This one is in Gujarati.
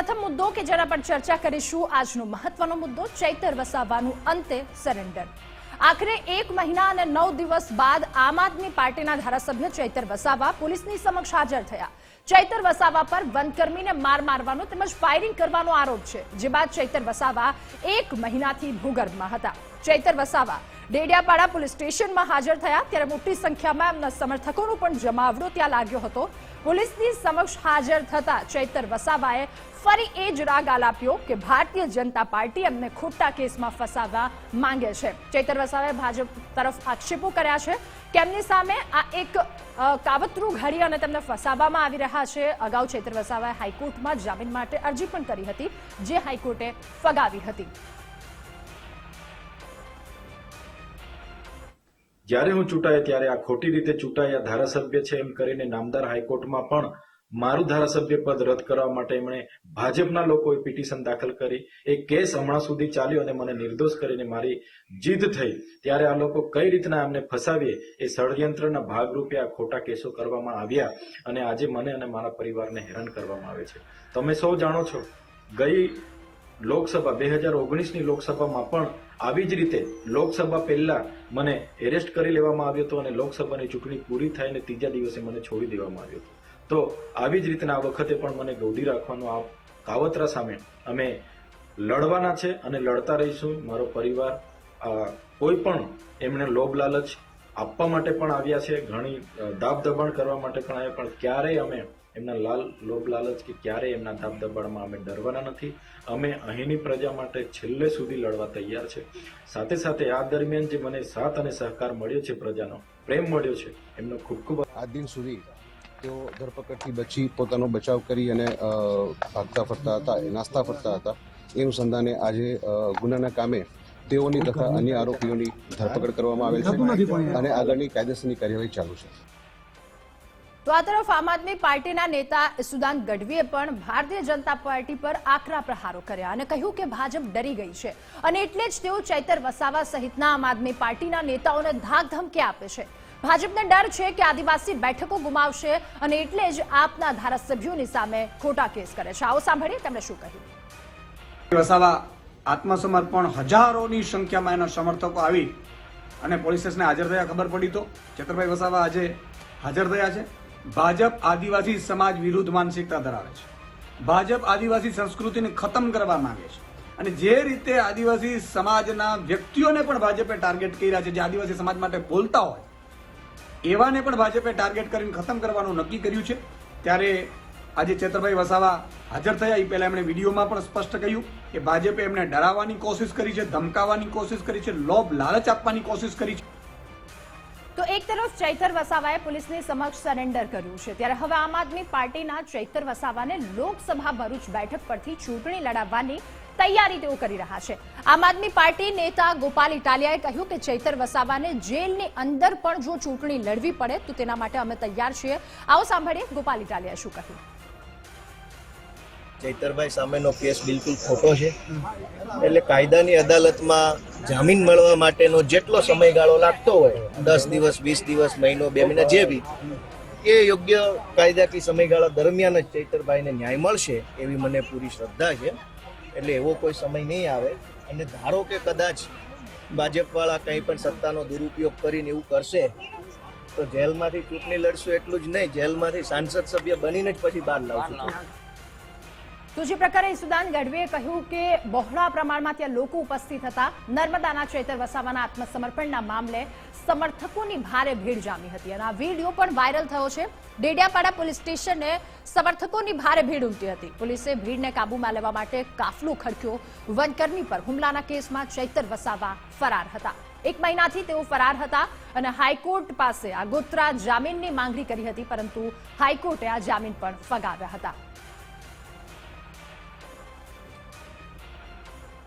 પ્રથમ મુદ્દો કે જેના પર ચર્ચા કરીશું. આજનો મહત્વનો મુદ્દો ચૈતર વસાવાનું અંતે સરેન્ડર આખરે એક મહિના અને નવ દિવસ બાદ આમ આદમી પાર્ટીના ધારાસભ્ય ચૈતર વસાવા પોલીસની સમક્ષ હાજર થયા. ચૈતર વસાવા પર વનકર્મીને માર મારવાનો તેમજ ફાયરિંગ કરવાનો આરોપ છે, જે બાદ ચૈતર વસાવા એક મહિનાથી ભૂગર્ભમાં હતા. ચૈતર વસાવા ડેડિયાપાડા પોલીસ સ્ટેશનમાં હાજર થયા ત્યારે મોટી સંખ્યામાં એમના સમર્થકોનો પણ જમાવડો ત્યાં લાગ્યો હતો. પોલીસની સમક્ષ હાજર થતા ચૈતર વસાવાએ ફરી એ જ રાગ આલાપ્યો કે ભારતીય જનતા પાર્ટી એમને ખોટા કેસમાં ફસાવવા માંગે છે. ચૈતર વસાવાએ ભાજપ તરફ આક્ષેપો કર્યા છે કે એમની સામે આ એક કાવતરું ઘડી અને તેમને ફસાવવામાં આવી રહ્યા છે. અગાઉ ચૈતર વસાવાએ હાઈકોર્ટમાં જામીન માટે અરજી પણ કરી હતી, જે હાઈકોર્ટે ફગાવી હતી. જ્યારે હું ચૂંટાયો ત્યારે આ ખોટી રીતે ચૂંટાયા ધારાસભ્ય છે એમ કરીને નામદાર હાઈકોર્ટમાં પણ મારું ધારાસભ્ય પદ રદ કરવા માટે એમણે ભાજપના લોકોએ પિટિશન દાખલ કરી. એ કેસ હમણાં સુધી ચાલ્યો અને મને નિર્દોષ કરીને મારી જીત થઈ. ત્યારે આ લોકો કઈ રીતના એમને ફસાવીએ એ ષડયંત્રના ભાગરૂપે આ ખોટા કેસો કરવામાં આવ્યા અને આજે મને અને મારા પરિવારને હેરાન કરવામાં આવે છે. તમે સૌ જાણો છો, ગઈ લોકસભા, બે હજાર ઓગણીસની લોકસભામાં પણ આવી જ રીતે લોકસભા પહેલા મને એરેસ્ટ કરી લેવામાં આવ્યો હતો અને લોકસભાની ચૂંટણી પૂરી થઈને ત્રીજા દિવસે મને છોડી દેવામાં આવ્યો હતો. તો આવી જ રીતના આ વખતે પણ મને ગૌડી રાખવાનો આ કાવતરા સામે અમે લડવાના છે અને લડતા રહીશું. મારો પરિવાર કોઈ પણ એમને લોભ લાલચ આપવા માટે પણ આવ્યા છે. ઘણી દાબ દબાણ કરવા માટે પણ આવ્યા, પણ ક્યારેય અમે એમના લાલ લોભ લાલચ કે ક્યારેય એમના દાબ દબાણમાં અમે ડરવાના નથી? અમે અહીંની પ્રજા માટે છેલ્લે સુધી લડવા તૈયાર છે. સાથે સાથે આ દરમિયાન જે મને સાથ અને સહકાર મળ્યો છે પ્રજાનો પ્રેમ મળ્યો છે એમનો ખૂબ ખૂબ આ દિન સુધી તેઓ ધરપકડથી બચી પોતાનો બચાવ કરી અને ભાગતા ફરતા હતા એ નાસ્તા ફરતા હતા. એ અનુસંધાને આજે ગુનાના કામે તેઓની તથા અન્ય આરોપીઓની ધરપકડ કરવામાં આવેલ છે અને આગળની કાયદેસરની કાર્યવાહી ચાલુ છે. તો આ તરફ આમ આદમી પાર્ટીના નેતા સુદાન ગઢવીએ પણ ભારતીય જનતા પાર્ટી પર આકરા પ્રહારો કર્યા અને કહ્યું કે ભાજપ ડરી ગઈ છે. અને એટલે જ તેઓ ચૈતર વસાવા સહિતના આમ આદમી પાર્ટીના નેતાઓને ધાક ધમકી આપે છે. ભાજપને ડર છે કે આદિવાસી બેઠકો ગુમાવશે અને એટલે જ આપના ધારાસભ્યોની સામે ખોટા કેસ કરે છે. આવો સાંભળીએ તેમણે શું કહ્યું. વસાવા આત્મસમર્પણ હજારોની સંખ્યામાં એના સમર્થકો આવી અને પોલીસ સ્ટેશને હાજર થયા. ખબર પડી તો? ચેતરભાઈ વસાવા આજે હાજર થયા છે. ભાજપ આદિવાસી સમાજ વિરુદ્ધ માનસિકતા ધરાવે છે. ભાજપ આદિવાસી સંસ્કૃતિને ખતમ કરવા માંગે છે. અને જે રીતે આદિવાસી સમાજના વ્યક્તિઓને પણ ભાજપે ટાર્ગેટ કર્યા છે, જે આદિવાસી સમાજ માટે બોલતા હોય, એવાને પણ ભાજપે ટાર્ગેટ કરીને ખતમ કરવાનું નક્કી કર્યું છે. ત્યારે આજે ચેતરભાઈ વસાવા હાજર થયા એ પહેલા એમણે વિડીયોમાં પણ સ્પષ્ટ કહ્યું કે ભાજપે એમને ડરાવવાની કોશિશ કરી છે, ધમકાવવાની કોશિશ કરી છે, લોભ લાલચ આપવાની કોશિશ કરી છે. તો એક તરફ ચૈતર વસાવાએ પોલીસની સમક્ષ સરેન્ડર કર્યું છે. ત્યારે હવે આમ આદમી પાર્ટીના ચૈતર વસાવાને લોકસભા ભરૂચ બેઠક પરથી ચૂંટણી લડાવવાની તૈયારી તેઓ કરી રહ્યા છે. આમ આદમી પાર્ટી નેતા ગોપાલ ઇટાલિયાએ કહ્યું કે ચૈતર વસાવાને જેલની અંદર પણ જો ચૂંટણી લડવી પડે તો તેના માટે અમે તૈયાર છીએ. આવો સાંભળીએ ગોપાલ ઇટાલિયાએ શું કહ્યું. ચૈતરભાઈ સામેનો કેસ બિલકુલ ખોટો છે. એટલે કાયદાની અદાલતમાં જામીન મળવા માટેનો જેટલો સમયગાળો લાગતો હોય, દસ દિવસ, વીસ દિવસ, મહિનો, બે મહિના જે બી, એ યોગ્ય કાયદાકીય સમયગાળા દરમિયાન જ ચૈતરભાઈને ન્યાય મળશે એવી મને પૂરી શ્રદ્ધા છે. એટલે એવો કોઈ સમય નહીં આવે. અને ધારો કે કદાચ ભાજપવાળા કંઈ પણ સત્તાનો દુરુપયોગ કરીને એવું કરશે, તો જેલમાંથી ચૂંટણી લડશું એટલું જ નહીં. જેલમાંથી સાંસદ સભ્ય બનીને જ પછી બહાર લાવશું. તો જે પ્રકારે સુદાન ગઢવીએ કહ્યું કે બહોળા પ્રમાણમાં ત્યાં લોકો ઉપસ્થિત હતા. નર્મદાના ચેતર વસાવાના આત્મસમર્પણના મામલે સમર્થકોની ભારે ભીડ જામી હતી અને આ વીડિયો પણ વાયરલ થયો છે. ડેડિયાપાડા પોલીસ સ્ટેશને સમર્થકોની ભારે ભીડ ઉમટી હતી. પોલીસે ભીડને કાબૂમાં લેવા માટે કાફલો ખડક્યો. વનકર્મી પર હુમલાના કેસમાં ચૈતર વસાવા ફરાર હતા. એક મહિનાથી તેઓ ફરાર હતા અને હાઈકોર્ટ પાસે આગોતરા જામીનની માંગણી કરી હતી, પરંતુ હાઈકોર્ટે આ જામીન પણ ફગાવ્યા હતા.